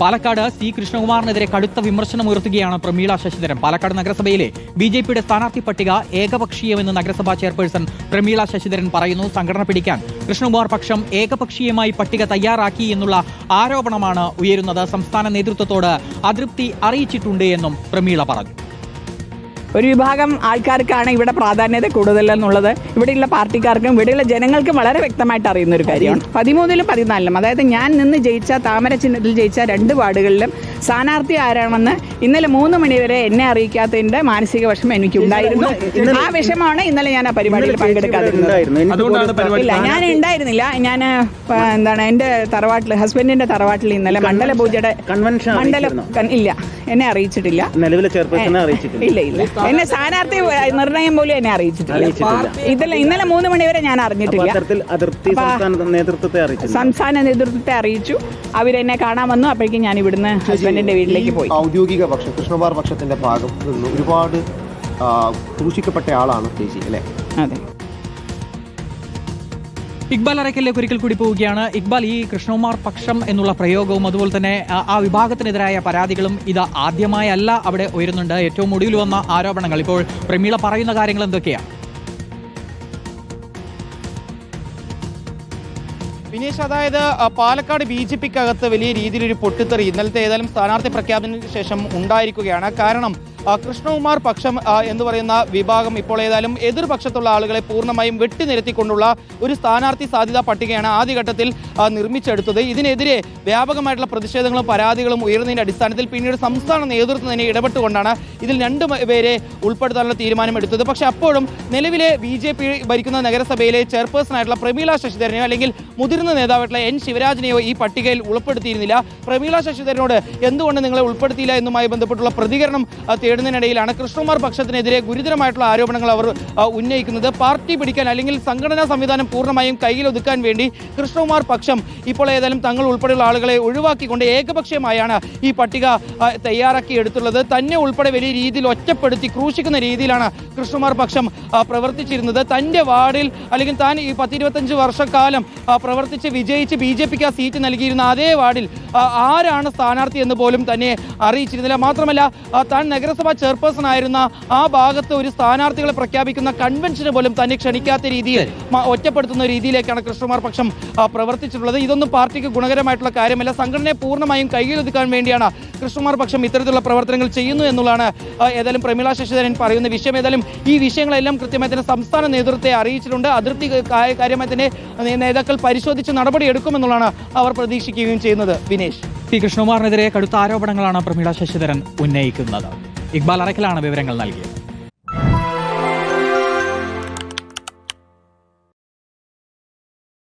Palakkad C കൃഷ്ണകുമാറിനെതിരെ കടുത്ത വിമർശനം ഉയർത്തുകയാണ് പ്രമീള ശശിധരൻ. പാലക്കാട് നഗരസഭയിലെ ബി ജെ പിയുടെ സ്ഥാനാർത്ഥി പട്ടിക ഏകപക്ഷീയമെന്ന് നഗരസഭാ ചെയർപേഴ്സൺ പ്രമീള ശശിധരൻ പറയുന്നു. സംഘടന പിടിക്കാൻ കൃഷ്ണകുമാർ പക്ഷം ഏകപക്ഷീയമായി പട്ടിക തയ്യാറാക്കി എന്നുള്ള ആരോപണമാണ് ഉയരുന്നത്. സംസ്ഥാന നേതൃത്വത്തോട് അതൃപ്തി അറിയിച്ചിട്ടുണ്ട് എന്നും പ്രമീള പറഞ്ഞു. ഒരു വിഭാഗം ആൾക്കാർക്കാണ് ഇവിടെ പ്രാധാന്യത കൂടുതലെന്നുള്ളത് ഇവിടെയുള്ള പാർട്ടിക്കാർക്കും ഇവിടെയുള്ള ജനങ്ങൾക്കും വളരെ വ്യക്തമായിട്ട് അറിയുന്ന ഒരു കാര്യമാണ്. പതിമൂന്നിലും പതിനാലിലും അതായത് ഞാൻ നിന്ന് ജയിച്ച താമര ചിഹ്നത്തിൽ ജയിച്ച രണ്ട് വാർഡുകളിലും സ്ഥാനാർത്ഥി ആരാണെന്ന് ഇന്നലെ മൂന്ന് മണിവരെ എന്നെ അറിയിക്കാത്തതിന്റെ മാനസിക വിഷമം എനിക്കുണ്ടായിരുന്നു ആ വിഷമമാണ് ഇന്നലെ ഞാൻ ആ പരിപാടിയിൽ പങ്കെടുക്കാതിരുന്നത്. ഇല്ല ഞാൻ ഉണ്ടായിരുന്നില്ല. ഞാൻ എന്താണ് എന്റെ തറവാട്ടിൽ ഹസ്ബൻഡിന്റെ തറവാട്ടിൽ ഇന്നലെ മണ്ഡല പൂജയുടെ കൺവെൻഷൻ മണ്ഡലം ഇല്ല എന്നെ അറിയിച്ചിട്ടില്ല. നിലവിലെ ചെയർപേഴ്സണെ അറിയിച്ചിട്ടില്ല. ഇല്ല. ഇല്ല എന്നെ സ്ഥാനാർത്ഥി നിർണയം പോലും എന്നെ അറിയിച്ചിട്ടില്ല. ഇതില്ല ഇന്നലെ മൂന്ന് മണി വരെ ഞാൻ അറിഞ്ഞിട്ടില്ല. സംസ്ഥാന നേതൃത്വത്തെ അറിയിച്ചു. അവരെന്നെ കാണാൻ വന്നു. അപ്പോഴേക്കും ഞാൻ ഇവിടുന്ന് ഹസ്ബൻഡിന്റെ വീട്ടിലേക്ക് പോയി. ഔദ്യോഗിക പക്ഷം കൃഷ്ണകുമാർ പക്ഷത്തിന്റെ ഭാഗം നിന്ന് ഒരുപാട് ക്രൂശിക്കപ്പെട്ട ആളാണ് ചേച്ചി അല്ലേ? അതെ. ഇക്ബാൽ അറയ്ക്കലിലേക്ക് ഒരിക്കൽ കൂടി പോവുകയാണ്. ഇക്ബാൽ ഈ കൃഷ്ണകുമാർ പക്ഷം എന്നുള്ള പ്രയോഗവും അതുപോലെ തന്നെ ആ- വിഭാഗത്തിനെതിരായ പരാതികളും ഇത് ആദ്യമായല്ല അവിടെ ഉയരുന്നുണ്ട്. ഏറ്റവും ഒടുവിൽ വന്ന ആരോപണങ്ങൾ. ഇപ്പോൾ പ്രമീള പറയുന്ന കാര്യങ്ങൾ എന്തൊക്കെയാണ് വിനീഷ് അതായത് പാലക്കാട് ബി ജെ പിക്കകത്ത് വലിയ രീതിയിലൊരു പൊട്ടിത്തെറി ഇന്നലത്തെ ഏതായാലും സ്ഥാനാർത്ഥി പ്രഖ്യാപനത്തിന് ശേഷം ഉണ്ടായിരിക്കുകയാണ്. കാരണം കൃഷ്ണകുമാർ പക്ഷം എന്ന് പറയുന്ന വിഭാഗം ഇപ്പോൾ ഏതായാലും എതിർപക്ഷത്തുള്ള ആളുകളെ പൂർണമായും വെട്ടിനിരത്തിക്കൊണ്ടുള്ള ഒരു സ്ഥാനാർത്ഥി സാധ്യതാ പട്ടികയാണ് ആദ്യഘട്ടത്തിൽ നിർമ്മിച്ചെടുത്തത്. ഇതിനെതിരെ വ്യാപകമായിട്ടുള്ള പ്രതിഷേധങ്ങളും പരാതികളും ഉയർന്നതിന്റെ അടിസ്ഥാനത്തിൽ പിന്നീട് സംസ്ഥാന നേതൃത്വം തന്നെ ഇടപെട്ടുകൊണ്ടാണ് ഇതിൽ രണ്ട് പേരെ ഉൾപ്പെടുത്താനുള്ള തീരുമാനമെടുത്തത്. പക്ഷേ അപ്പോഴും നിലവിലെ ബി ജെ പി ഭരിക്കുന്ന നഗരസഭയിലെ ചെയർപേഴ്സണായിട്ടുള്ള പ്രമീള ശശിധരനെയോ അല്ലെങ്കിൽ മുതിർന്ന നേതാവായിട്ടുള്ള എൻ ശിവരാജനെയോ ഈ പട്ടികയിൽ ഉൾപ്പെടുത്തിയിരുന്നില്ല. പ്രമീള ശശിധരനോട് എന്തുകൊണ്ട് നിങ്ങളെ ഉൾപ്പെടുത്തിയില്ല എന്നുമായി ബന്ധപ്പെട്ടുള്ള പ്രതികരണം തേടുന്നതിനിടയിലാണ് കൃഷ്ണകുമാർ പക്ഷത്തിനെതിരെ ഗുരുതരമായിട്ടുള്ള ആരോപണങ്ങൾ അവർ ഉന്നയിക്കുന്നത്. പാർട്ടി പിടിക്കാൻ അല്ലെങ്കിൽ സംഘടനാ സംവിധാനം പൂർണമായും കയ്യിലൊതുക്കാൻ വേണ്ടി കൃഷ്ണകുമാർ പക്ഷം ഇപ്പോൾ ഏതായാലും തങ്ങൾ ഉൾപ്പെടെയുള്ള ആളുകളെ ഒഴിവാക്കിക്കൊണ്ട് ഏകപക്ഷീയമായാണ് ഈ പട്ടിക തയ്യാറാക്കി എടുത്തുള്ളത്. തന്നെ ഉൾപ്പെടെ വലിയ രീതിയിൽ ഒറ്റപ്പെടുത്തി ക്രൂശിക്കുന്ന രീതിയിലാണ് കൃഷ്ണകുമാർ പക്ഷം പ്രവർത്തിച്ചിരുന്നത്. തന്റെ വാർഡിൽ അല്ലെങ്കിൽ താൻ ഈ പത്തിരുപത്തഞ്ച് വർഷക്കാലം പ്രവർത്തിച്ച് വിജയിച്ച് ബി ജെ പിക്ക് ആ സീറ്റ് നൽകിയിരുന്ന അതേ വാർഡിൽ ആരാണ് സ്ഥാനാർത്ഥി എന്ന് പോലും തന്നെ അറിയിച്ചിരുന്നില്ല. മാത്രമല്ല താൻ നഗരസഭാ ചെയർപേഴ്സൺ ആയിരുന്ന ആ ഭാഗത്ത് ഒരു സ്ഥാനാർത്ഥികളെ പ്രഖ്യാപിക്കുന്ന കൺവെൻഷന് പോലും തന്നെ ക്ഷണിക്കാത്ത രീതിയിൽ ഒറ്റപ്പെടുത്തുന്ന രീതിയിലേക്കാണ് കൃഷ്ണകുമാർ പക്ഷം പ്രവർത്തിച്ചിട്ടുള്ളത്. ഇതൊന്നും പാർട്ടിക്ക് ഗുണകരമായിട്ടുള്ള കാര്യമല്ല. സംഘടനയെ പൂർണമായും കയ്യിലൊതുക്കാൻ വേണ്ടിയാണ് കൃഷ്ണകുമാർ പക്ഷം ഇത്തരത്തിലുള്ള പ്രവർത്തനങ്ങൾ ചെയ്യുന്നു എന്നുള്ളതാണ് ഏതായാലും പ്രമീള ശശിധരൻ പറയുന്ന വിഷയം. ഏതായാലും ഈ വിഷയങ്ങളെല്ലാം കൃത്യമായി തന്നെ സംസ്ഥാന നേതൃത്വത്തെ അറിയിച്ചിട്ടുണ്ട്. അതിർത്തി കാര്യമായി തന്നെ നേതാക്കൾ പരിശോധിച്ച് നടപടിയെടുക്കുമെന്നുള്ളതാണ് അവർ പ്രതീക്ഷിക്കുകയും ചെയ്യുന്നത്. വിനേഷ്. പി കൃഷ്ണകുമാറിനെതിരെ കടുത്ത ആരോപണങ്ങളാണ് പ്രമീള ശശിധരൻ ഉന്നയിക്കുന്നത്. ഇക്ബാൽ അറയ്ക്കലാണ് വിവരങ്ങൾ നൽകിയത്.